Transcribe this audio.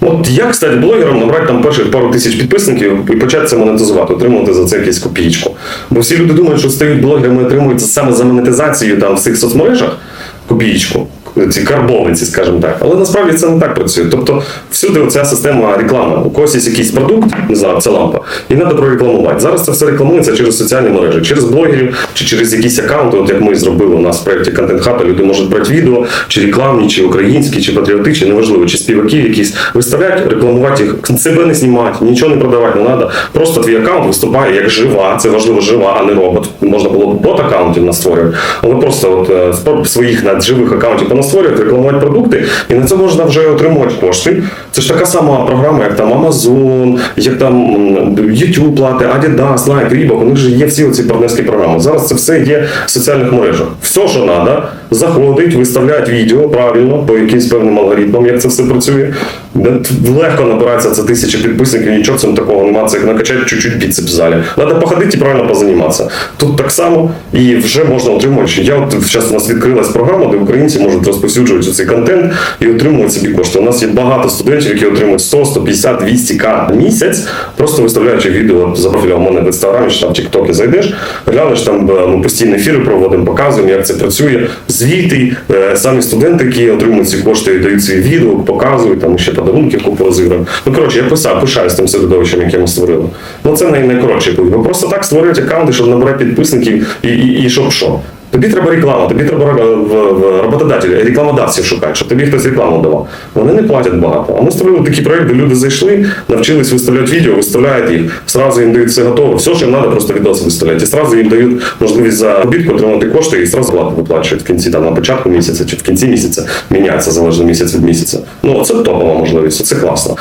От як стати блогером, набрати там перших пару тисяч підписників і почати це монетизувати, отримувати за це якусь копійку. Бо всі люди думають, що стають блогерами отримують саме за монетизацію там в цих соцмережах копійку. Ці карбовиці, скажімо так, але насправді це не так працює. Тобто, всюди оця система реклами. У когось є якийсь продукт, не знаю, це лампа, і треба прорекламувати. Зараз це все рекламується через соціальні мережі, через блогерів чи через якісь аккаунти, от як ми зробили у нас в проєкті Content Hub, люди можуть брати відео, чи рекламні, чи українські, чи патріотичні, неважливо, чи співаків якісь виставляти, рекламувати їх, себе не знімати, нічого не продавати не треба. Просто твій аккаунт виступає як жива, це важливо жива, а не робот. Можна було б бот аккаунтів настворювати, але просто от е, своїх живих аккаунтів понастворювати, рекламувати продукти, і на це можна вже отримувати кошти. Це ж така сама програма, як там Amazon, як там YouTube плати, Adidas, Nike, Reebok, у них же є всі оці партнерські програми. Зараз це все є в соціальних мережах. Все, що треба, заходить, виставляють відео правильно по якимсь певним алгоритмам, як це все працює. Легко набирається це тисяча підписників, нічого цим такого немає, це як накачати чуть-чуть біцепс в залі. Треба походити і правильно позаніматися. Тут так само і вже можна отримувати. Я от зараз у нас відкрилась програма, де українці можуть розповсюджувати цей контент і отримувати собі кошти. У нас є багато студентів, які отримують 100, 150, 200 к місяць, просто виставляючи відео за профілем мене в інстаграмі чи там в Тіктокі зайдеш, глянеш там е, ми постійні ефіри проводимо, показуємо, як це працює. Звіти, е, самі студенти, які отримують ці кошти, дають свій відео, показують, там ще подарунки купу розіграємо. Ну коротше, я писав, пишаюсь тим середовищем, яке ми створили. Ну це най- найкоротший путь. Бо просто так створюють аккаунти, щоб набирати підписників і, і, і щоб що. Тобі треба реклама, тобі треба ро- в- роботодателі, рекламодавців шукати, щоб тобі хтось рекламу давав. Вони не платять багато. А ми створили такий проект, де люди зайшли, навчились виставляти відео, виставляють їх, зразу їм дають все готове. Все, що їм треба, просто відоси виставляти. І зразу їм дають можливість за обідку отримати кошти і зразу плату виплачують в кінці, там, на початку місяця чи в кінці місяця міняється залежно місяць від місяця. Ну, це топова можливість, це класно.